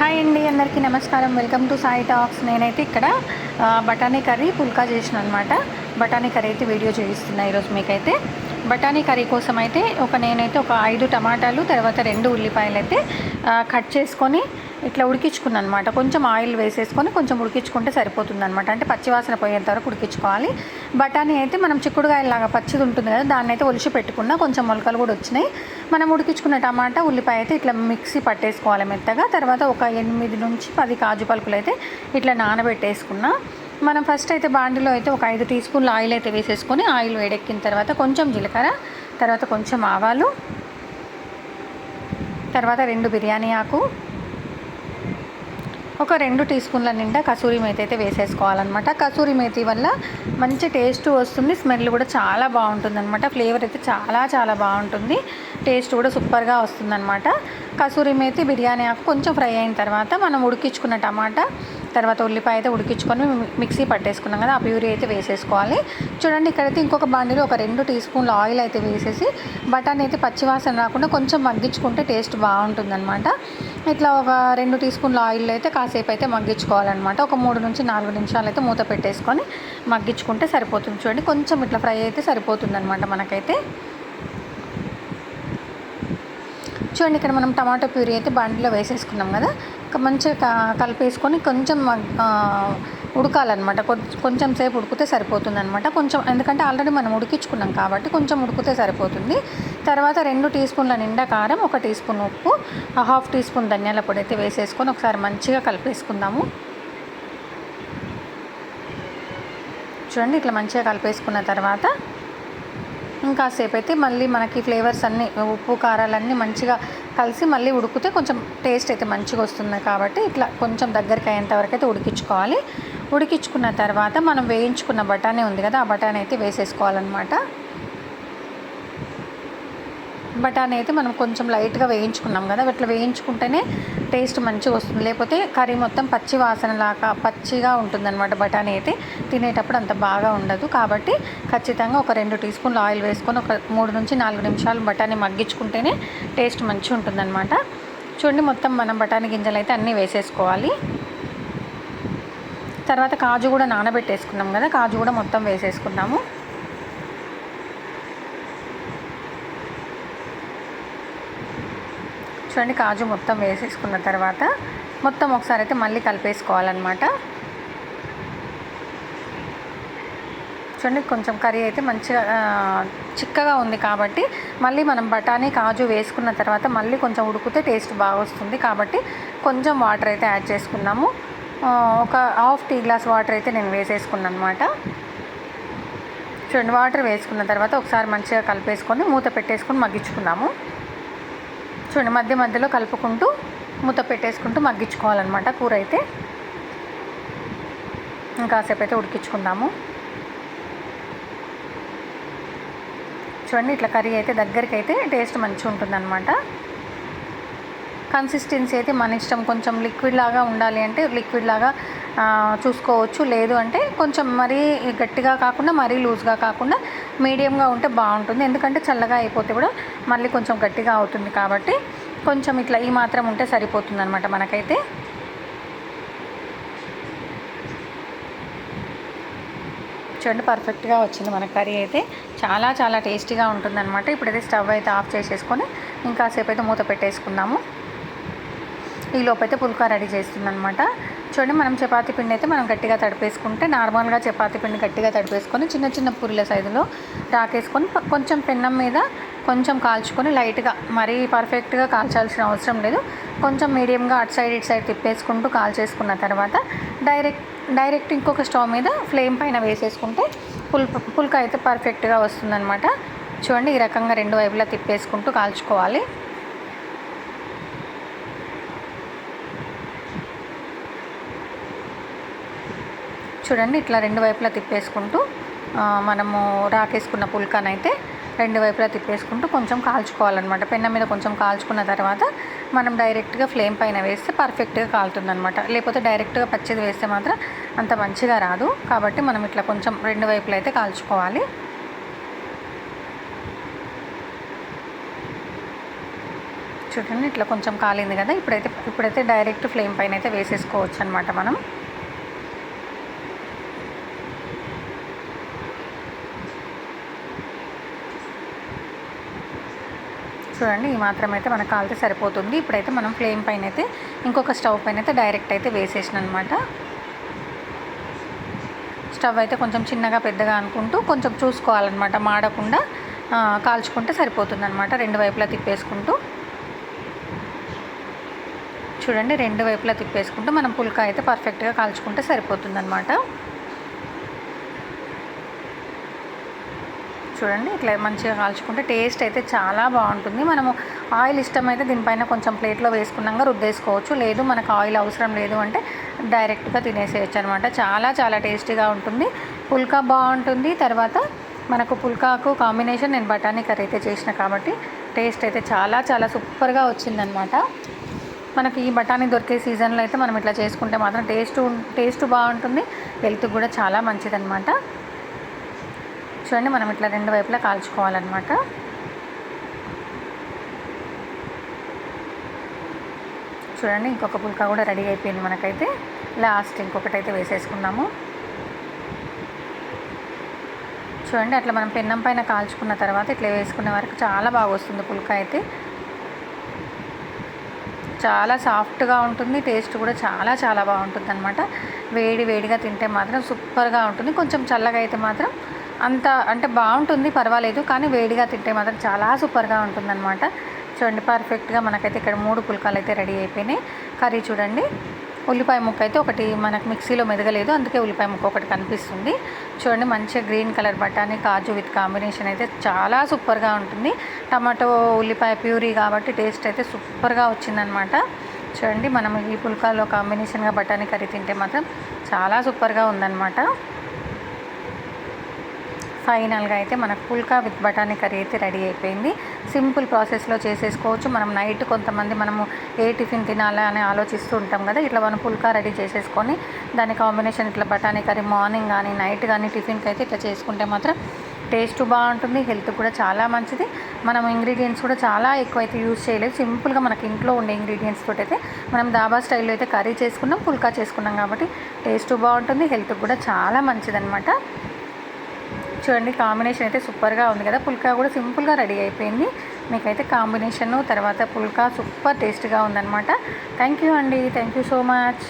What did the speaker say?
Hi అండి అందరికీ నమస్కారం. Welcome to Sai talks. నేనైతే ఇక్కడ బఠానీ కర్రీ పుల్కా చేసిన అనమాట బఠానీ కర్రీ అయితే వీడియో చేయిస్తున్నా ఈరోజు మీకైతే. బఠానీ కర్రీ కోసం అయితే ఒక నేనైతే ఒక ఐదు టమాటాలు తర్వాత రెండు ఉల్లిపాయలు అయితే కట్ చేసుకొని ఇట్లా ఉడికించుకున్నాను అనమాట కొంచెం ఆయిల్ వేసేసుకొని కొంచెం ఉడికించుకుంటే సరిపోతుంది అనమాట అంటే పచ్చివాసన పోయేంత వరకు ఉడికించుకోవాలి. బఠానీ అయితే మనం చిక్కుడుకాయలాగా పచ్చిది ఉంటుంది కదా దాన్ని అయితే ఒలిచి పెట్టుకున్నా కొంచెం మొలకలు కూడా వచ్చినాయి. మనం ఉడికించుకున్న టమాటా ఉల్లిపాయ అయితే ఇట్లా మిక్సీ పట్టేసుకోవాలి మెత్తగా. తర్వాత ఒక ఎనిమిది నుంచి పది కాజు పలుకులు అయితే ఇట్లా నానబెట్టేసుకున్నా. మనం ఫస్ట్ అయితే బాండిలో అయితే ఒక ఐదు టీ స్పూన్లు ఆయిల్ అయితే వేసేసుకొని ఆయిల్ వేడెక్కిన తర్వాత కొంచెం జీలకర్ర తర్వాత కొంచెం ఆవాలు తర్వాత రెండు బిర్యానీ ఆకు ఒక రెండు టీ స్పూన్ల నిండా కసూరి మేతి అయితే వేసేసుకోవాలన్నమాట. కసూరి మేతి వల్ల మంచి టేస్ట్ వస్తుంది స్మెల్ కూడా చాలా బాగుంటుంది అనమాట ఫ్లేవర్ అయితే చాలా చాలా బాగుంటుంది. టేస్ట్ కూడా సూపర్గా వస్తుందన్నమాట. కసూరి మేతి బిర్యానీ ఆకు కొంచెం ఫ్రై అయిన తర్వాత మనం ఉడికించుకున్న టమాటా తర్వాత ఉల్లిపాయ అయితే ఉడికించుకొని మిక్సీ పట్టేసుకున్నాం కదా ఆ ప్యూరీ అయితే వేసేసుకోవాలి. చూడండి ఇక్కడైతే ఇంకొక బండిలో ఒక రెండు టీ స్పూన్ల ఆయిల్ అయితే వేసేసి బటానీ అయితే పచ్చివాసన రాకుండా కొంచెం మగ్గించుకుంటే టేస్ట్ బాగుంటుందన్నమాట. ఇట్లా ఒక రెండు టీ స్పూన్ల ఆయిల్ అయితే కాసేపు అయితే మగ్గించుకోవాలన్నమాట. ఒక మూడు నుంచి నాలుగు నిమిషాలు అయితే మూత పెట్టేసుకొని మగ్గించుకుంటే సరిపోతుంది. చూడండి కొంచెం ఇట్లా ఫ్రై అయితే సరిపోతుందన్నమాట మనకైతే. చూడండి ఇక్కడ మనం టమాటో ప్యూరీ అయితే బండిలో వేసేసుకున్నాం కదా. మంచిగా కలిపేసుకొని కొంచెం ఉడకాలన్నమాట. కొంచెం సేపు ఉడికితే సరిపోతుంది అనమాట కొంచెం ఎందుకంటే ఆల్రెడీ మనం ఉడికించుకున్నాం కాబట్టి కొంచెం ఉడికితే సరిపోతుంది. తర్వాత రెండు టీ స్పూన్ల నిండా కారం ఒక టీ స్పూన్ ఉప్పు హాఫ్ టీ స్పూన్ ధనియాల పొడి అయితే వేసేసుకొని ఒకసారి మంచిగా కలిపేసుకుందాము. చూడండి ఇట్లా మంచిగా కలిపేసుకున్న తర్వాత ఇంకాసేపు అయితే మళ్ళీ మనకి ఫ్లేవర్స్ అన్నీ ఉప్పు కారాలన్నీ మంచిగా కలిసి మళ్ళీ ఉడికితే కొంచెం టేస్ట్ అయితే మంచిగా వస్తుంది కాబట్టి ఇట్లా కొంచెం దగ్గరికి అయ్యేంత వరకు అయితే ఉడికించుకోవాలి. ఉడికించుకున్న తర్వాత మనం వేయించుకున్న బఠానీ ఉంది కదా ఆ బఠానీ అయితే వేసేసుకోవాలన్నమాట. బఠానీ అయితే మనం కొంచెం లైట్గా వేయించుకున్నాం కదా ఇట్లా వేయించుకుంటేనే టేస్ట్ మంచిగా వస్తుంది. లేకపోతే కర్రీ మొత్తం పచ్చి వాసన లాగా పచ్చిగా ఉంటుందన్నమాట బఠానీ అయితే. తినేటప్పుడు అంత బాగా ఉండదు. కాబట్టి ఖచ్చితంగా ఒక రెండు టీ స్పూన్లు ఆయిల్ వేసుకొని ఒక మూడు నుంచి నాలుగు నిమిషాలు బఠానీ మగ్గించుకుంటేనే టేస్ట్ మంచిగా ఉంటుందన్నమాట. చూడండి మొత్తం మనం బఠానీ గింజలు అయితే అన్నీ వేసేసుకోవాలి. తర్వాత కాజు కూడా నానబెట్టేసుకున్నాం కదా కాజు కూడా మొత్తం వేసేసుకున్నాము. చూడండి కాజు మొత్తం వేసేసుకున్న తర్వాత మొత్తం ఒకసారి అయితే మళ్ళీ కలిపేసుకోవాలన్నమాట. చూడండి కొంచెం కర్రీ అయితే మంచిగా చిక్కగా ఉంది కాబట్టి మళ్ళీ మనం బఠానీ కాజు వేసుకున్న తర్వాత మళ్ళీ కొంచెం ఉడికితే టేస్ట్ బాగా వస్తుంది కాబట్టి కొంచెం వాటర్ అయితే యాడ్ చేసుకున్నాము. ఒక హాఫ్ టీ గ్లాస్ వాటర్ అయితే నేను వేసేసుకున్నాను అనమాట చూడండి వాటర్ వేసుకున్న తర్వాత ఒకసారి మంచిగా కలిపేసుకొని మూత పెట్టేసుకొని మగ్గించుకున్నాము చూడండి మధ్య మధ్యలో కలుపుకుంటూ మూత పెట్టేసుకుంటూ మగ్గించుకోవాలన్నమాట కూర అయితే. ఇంకాసేపు అయితే ఉడికించుకుందాము. చూడండి ఇట్లా కర్రీ అయితే దగ్గరికి అయితే టేస్ట్ మంచిగా ఉంటుందన్నమాట. కన్సిస్టెన్సీ అయితే మన ఇష్టం. కొంచెం లిక్విడ్ లాగా ఉండాలి అంటే లిక్విడ్ లాగా చూసుకోవచ్చు. లేదు అంటే కొంచెం మరీ గట్టిగా కాకుండా మరీ లూజ్గా కాకుండా మీడియంగా ఉంటే బాగుంటుంది. ఎందుకంటే చల్లగా అయిపోతే కూడా మళ్ళీ కొంచెం గట్టిగా అవుతుంది కాబట్టి కొంచెం ఇట్లా ఈ మాత్రం ఉంటే సరిపోతుంది అనమాట మనకైతే. చూడండి పర్ఫెక్ట్గా వచ్చింది మన కర్రీ అయితే. చాలా చాలా టేస్టీగా ఉంటుందన్నమాట. ఇప్పుడైతే స్టవ్ అయితే ఆఫ్ చేసేసుకొని ఇంకాసేపు అయితే మూత పెట్టేసుకుందాము. ఈ లోపైతే పుల్కా రెడీ చేస్తుందనమాట చూడండి మనం చపాతీ పిండి అయితే మనం గట్టిగా తడిపేసుకుంటే నార్మల్గా చపాతీ పిండి గట్టిగా తడిపేసుకొని చిన్న చిన్న పూరిల సైజులో రాకేసుకొని కొంచెం పెన్నం మీద కొంచెం కాల్చుకొని లైట్గా మరీ పర్ఫెక్ట్గా కాల్చాల్సిన అవసరం లేదు. కొంచెం మీడియంగా అటు సైడ్ ఇటు సైడ్ తిప్పేసుకుంటూ కాల్చేసుకున్న తర్వాత డైరెక్ట్ డైరెక్ట్ ఇంకొక స్టవ్ మీద ఫ్లేమ్ పైన వేసేసుకుంటే పుల్ పుల్క అయితే పర్ఫెక్ట్గా వస్తుందన్నమాట. చూడండి ఈ రకంగా రెండు వైపులా తిప్పేసుకుంటూ కాల్చుకోవాలి. చూడండి ఇట్లా రెండు వైపులా తిప్పేసుకుంటూ మనము రాకేసుకున్న పుల్కానైతే రెండు వైపులా తిప్పేసుకుంటూ కొంచెం కాల్చుకోవాలన్నమాట. పెన్న మీద కొంచెం కాల్చుకున్న తర్వాత మనం డైరెక్ట్గా ఫ్లేమ్ పైన వేస్తే పర్ఫెక్ట్గా కాలుతుందనమాట లేకపోతే డైరెక్ట్గా పచ్చిది వేస్తే మాత్రం అంత మంచిగా రాదు. కాబట్టి మనం ఇట్లా కొంచెం రెండు వైపులా అయితే కాల్చుకోవాలి. చూడండి ఇట్లా కొంచెం కాలింది కదా ఇప్పుడైతే ఇప్పుడైతే డైరెక్ట్ ఫ్లేమ్ పైన అయితే వేసేసుకోవచ్చు అనమాట మనం. చూడండి ఈ మాత్రం అయితే మనకు కాలితే సరిపోతుంది. ఇప్పుడైతే మనం ఫ్లేమ్ పైన అయితే ఇంకొక స్టవ్ పైన అయితే డైరెక్ట్ అయితే వేసేసిన అనమాట స్టవ్ అయితే కొంచెం చిన్నగా పెద్దగా అనుకుంటూ కొంచెం చూసుకోవాలన్నమాట. మాడకుండా కాల్చుకుంటే సరిపోతుంది అనమాట రెండు వైపులా తిప్పేసుకుంటూ. చూడండి రెండు వైపులా తిప్పేసుకుంటూ మనం పుల్కా అయితే పర్ఫెక్ట్గా కాల్చుకుంటే సరిపోతుంది చూడండి. ఇట్లా మంచిగా కాల్చుకుంటే టేస్ట్ అయితే చాలా బాగుంటుంది. మనము ఆయిల్ ఇష్టమైతే దీనిపైన కొంచెం ప్లేట్లో వేసుకున్నాక రుద్దేసుకోవచ్చు. లేదు మనకు ఆయిల్ అవసరం లేదు అంటే డైరెక్ట్గా తినేసేయచ్చు అనమాట చాలా చాలా టేస్టీగా ఉంటుంది. పుల్కా బాగుంటుంది. తర్వాత మనకు పుల్కాకు కాంబినేషన్ నేను బఠానీ కర్రీ అయితే చేసిన కాబట్టి టేస్ట్ అయితే చాలా చాలా సూపర్గా వచ్చిందనమాట. మనకి ఈ బఠానీ దొరికే సీజన్లో అయితే మనం ఇట్లా చేసుకుంటే మాత్రం టేస్ట్ టేస్ట్ బాగుంటుంది. హెల్త్ కూడా చాలా మంచిదనమాట. చూడండి మనం ఇట్లా రెండు వైపులా కాల్చుకోవాలన్నమాట. చూడండి ఇంకొక పుల్కా కూడా రెడీ అయిపోయింది మనకైతే. లాస్ట్ ఇంకొకటి అయితే వేసేసుకున్నాము చూడండి అట్లా మనం పెన్నం పైన కాల్చుకున్న తర్వాత ఇట్లా వేసుకునే వరకు చాలా బాగా వస్తుంది పుల్కా అయితే. చాలా సాఫ్ట్గా ఉంటుంది టేస్ట్ కూడా చాలా చాలా బాగుంటుంది అనమాట వేడి వేడిగా తింటే మాత్రం సూపర్గా ఉంటుంది. కొంచెం చల్లగా అయితే మాత్రం అంత అంటే బాగుంటుంది పర్వాలేదు. కానీ వేడిగా తింటే మాత్రం చాలా సూపర్గా ఉంటుంది అనమాట చూడండి పర్ఫెక్ట్గా మనకైతే ఇక్కడ మూడు పుల్కాలు అయితే రెడీ అయిపోయినాయి. కర్రీ చూడండి. ఉల్లిపాయ ముక్క అయితే ఒకటి మనకు మిక్సీలో మెదగలేదు. అందుకే ఉల్లిపాయ ముక్క ఒకటి కనిపిస్తుంది. చూడండి మంచిగా గ్రీన్ కలర్ బఠానీ కాజు విత్ కాంబినేషన్ అయితే చాలా సూపర్గా ఉంటుంది. టమాటో ఉల్లిపాయ ప్యూరీ కాబట్టి టేస్ట్ అయితే సూపర్గా వచ్చిందనమాట చూడండి మనం ఈ పుల్కాలో కాంబినేషన్గా బఠానీ కర్రీ తింటే మాత్రం చాలా సూపర్గా ఉందన్నమాట. ఫైనల్గా అయితే మనకు పుల్కా విత్ బఠానీ కర్రీ అయితే రెడీ అయిపోయింది. సింపుల్ ప్రాసెస్లో చేసేసుకోవచ్చు. మనం నైట్ కొంతమంది మనము ఏ టిఫిన్ తినాలా అని ఆలోచిస్తూ ఉంటాం కదా ఇట్లా మనం పుల్కా రెడీ చేసేసుకొని దాని కాంబినేషన్ ఇట్లా బఠానీ కర్రీ మార్నింగ్ కానీ నైట్ కానీ టిఫిన్కి అయితే ఇట్లా చేసుకుంటే మాత్రం టేస్ట్ బాగుంటుంది హెల్త్ కూడా చాలా మంచిది. మనం ఇంగ్రీడియంట్స్ కూడా చాలా ఎక్కువ అయితే యూజ్ చేయలేదు. సింపుల్గా మనకి ఇంట్లో ఉండే ఇంగ్రీడియంట్స్ తోటి అయితే మనం దాబా స్టైల్లో అయితే కర్రీ చేసుకున్నాం పుల్కా చేసుకున్నాం కాబట్టి టేస్ట్ బాగుంటుంది హెల్త్ కూడా చాలా మంచిదనమాట చూడండి కాంబినేషన్ అయితే సూపర్గా ఉంది కదా. పుల్కా కూడా సింపుల్గా రెడీ అయిపోయింది. మీకైతే కాంబినేషన్ తర్వాత పుల్కా సూపర్ టేస్ట్గా ఉందన్నమాట. థ్యాంక్ యూ అండి. Thank you so much